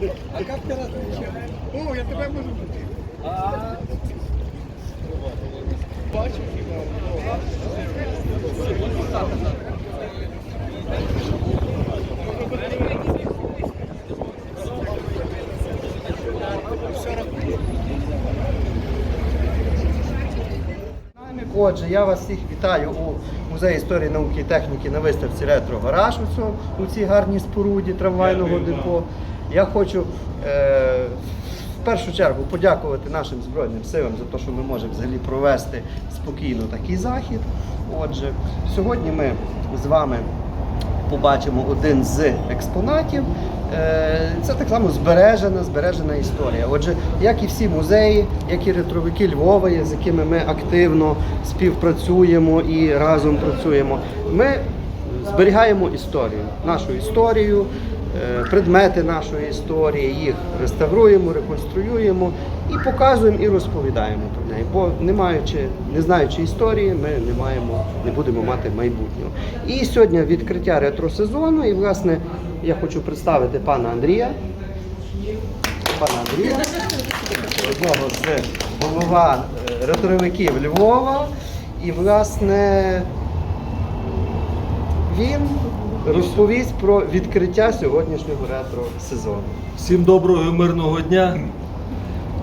А как ты различаешь? О, я тебе можу бути. Бачиш хіба? Отже, я вас всіх вітаю у музеї історії науки і техніки на виставці Ретро Гараж у, у цій гарній споруді трамвайного депо. Я хочу е, в першу чергу подякувати нашим Збройним силам за те, що ми можемо взагалі провести спокійно такий захід. Отже, сьогодні ми з вами побачимо один з експонатів. Е, Це так само збережена, збережена історія. Отже, як і всі музеї, як і ретровики Львова, з якими ми активно співпрацюємо і разом працюємо, ми зберігаємо історію, нашу історію, предмети нашої історії, їх реставруємо, реконструюємо і показуємо і розповідаємо про неї. Бо не маючи, не знаючи історії, ми не маємо, не будемо мати майбутнього. І сьогодні відкриття ретро-сезону. І власне я хочу представити пана Андрія. Пана Андрія, одного з голова е, ретровиків Львова. І власне він розповість про відкриття сьогоднішнього ретро-сезону. Всім доброго і мирного дня.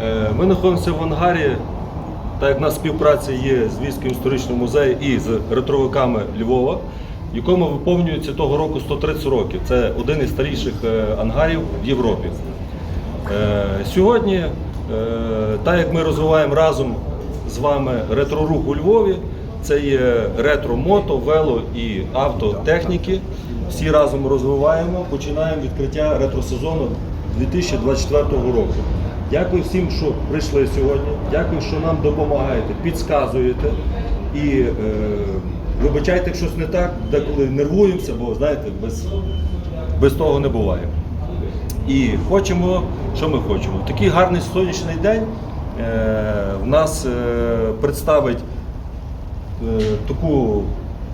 Е, Ми знаходимося в ангарі, так як в нас співпраця є з Львівським історичним музеєм і з ретровиками Львова, якому виповнюється того року 130 років. Це один із старіших е, ангарів в Європі. Е, Сьогодні, так як ми розвиваємо разом з вами ретро-рух у Львові, це є ретро-мото, вело і автотехніки. Всі разом розвиваємо, починаємо відкриття ретро-сезону 2024 року. Дякую всім, що прийшли сьогодні. Дякую, що нам допомагаєте, підказуєте. І е, вибачайте, якщо щось не так, деколи нервуємося, бо знаєте, без, без того не буває. І хочемо, що ми хочемо? Такий гарний сонячний день е, в нас е, представить таку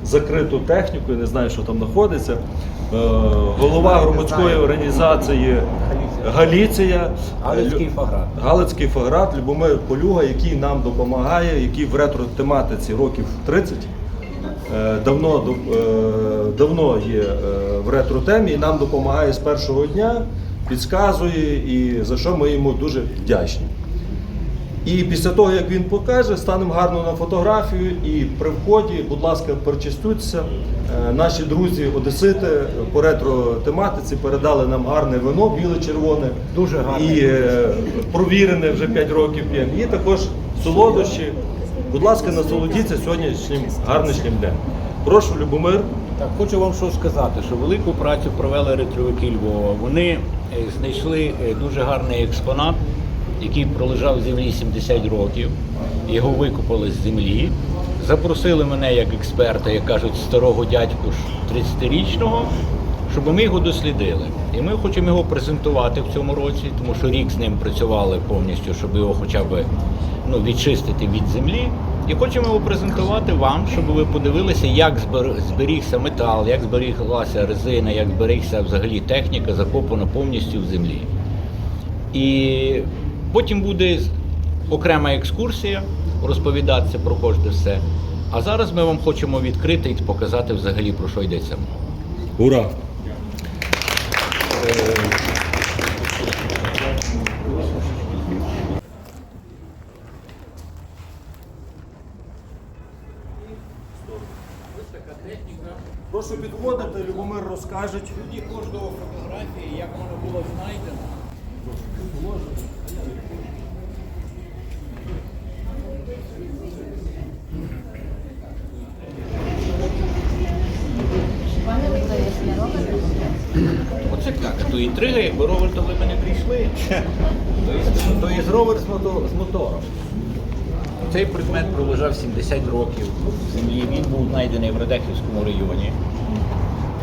закриту техніку, я не знаю, що там знаходиться. Е, голова громадської організації Галіція. Галицький Фаграт. Галицький Фаграт, Любомир Полюга, який нам допомагає, який в ретро-тематиці років 30 е, давно, е, давно є е, в ретро-темі і нам допомагає з першого дня, підказує і за що ми йому дуже вдячні. І після того, як він покаже, станемо гарно на фотографію. І при вході, будь ласка, перечастуйтеся. Е, Наші друзі одесити по ретро-тематиці передали нам гарне вино, біле-червоне. Дуже гарне. І е, провірене вже 5 років п'ємо. І також солодощі. Будь ласка, насолодіться сьогоднішнім гарнішнім днем. Прошу, Любомир. Так, хочу вам що сказати, що велику працю провели ретровики Львова. Вони е, знайшли дуже гарний експонат, який пролежав в землі 70 років. Його викопали з землі. Запросили мене як експерта, як кажуть, старого дядьку 30-річного, щоб ми його дослідили. І ми хочемо його презентувати в цьому році, тому що рік з ним працювали повністю, щоб його хоча б ну, відчистити від землі. І хочемо його презентувати вам, щоб ви подивилися, як зберігся метал, як зберіглася резина, як зберігся взагалі техніка, закопана повністю в землі. І потім буде окрема екскурсія, розповідатися про кожне все. А зараз ми вам хочемо відкрити і показати взагалі про що йдеться мова. Ура! Прошу підводити, Любомир розкаже. Тоді кожного фотографії, як воно було знайдено. Оце так, то інтрига, якби ровер, то ви б не прийшли. То є, ровер з, мото- з мотором. Цей предмет пролежав 70 років в землі. Він був знайдений в Радехівському районі.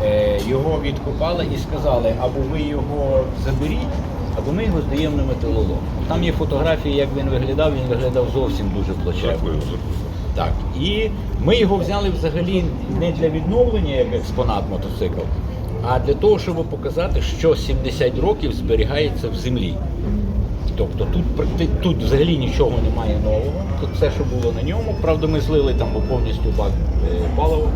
Е, Його відкопали і сказали, або ви його заберіть, або ми його здаємо на металолом. Там є фотографії, як він виглядав, він виглядав зовсім дуже плачевно. Так. І ми його взяли взагалі не для відновлення як експонат мотоцикл, а для того, щоб показати, що 70 років зберігається в землі. Тобто тут, тут взагалі нічого немає нового. Тут все, що було на ньому. Правда, ми злили там повністю бак е, палива.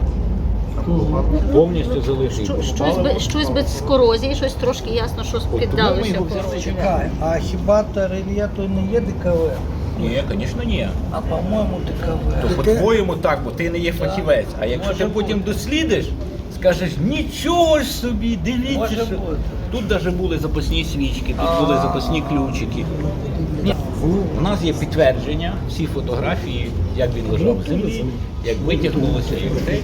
Повністю залишив Що, щось, без, щось без корозії, щось трошки ясно, що піддалося корозії. Чекай, а хіба та рельєф то не є ДКВ? Ні, звісно, ні. А по-моєму ДКВ. То по-твоєму так, бо ти не є фахівець. А якщо Може ти потім дослідиш, скажеш, нічого ж собі, дивіться, Може що бути. тут навіть були запасні свічки, тут були запасні ключики. У нас є підтвердження, всі фотографії, як він лежав в землі, як витягнулося його речі.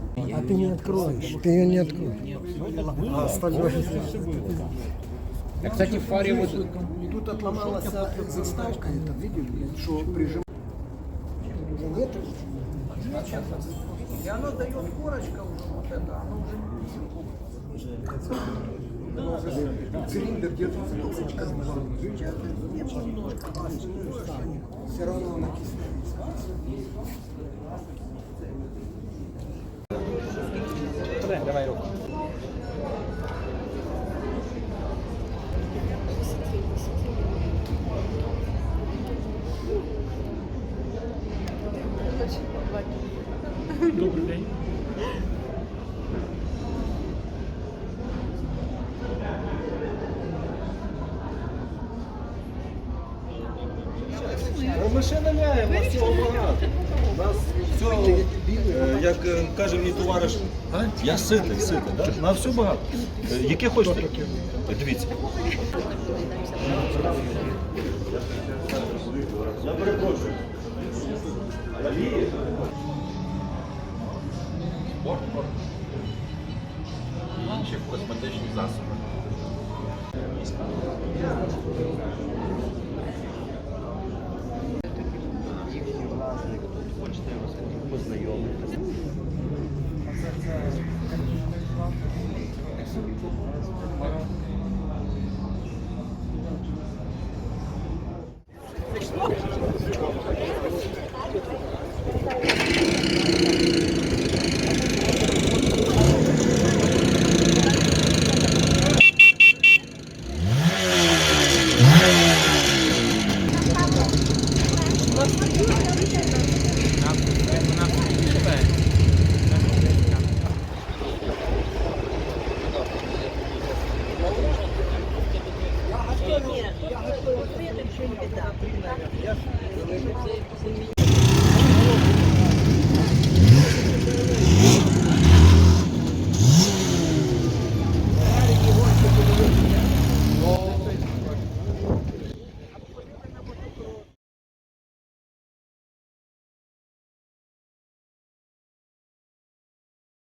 А ты не откроешь. Ты ее не откроешь. А. А, кстати, в фарі от Тут отломалась заставка, это видели, что прижим. Нет? И оно дает корочка уже вот это, оно уже цилиндр держится кусочка. Все равно や前言おか。Ми ще наляємо, нас цього багато. Нас всього, е, як е, каже мій товариш, я ситий, ситий, да? на все багато. Е, Яке хочете? Е, Дивіться. Я перепрошую. інші косметичні засоби. хочете вас познайомитися. Thank you.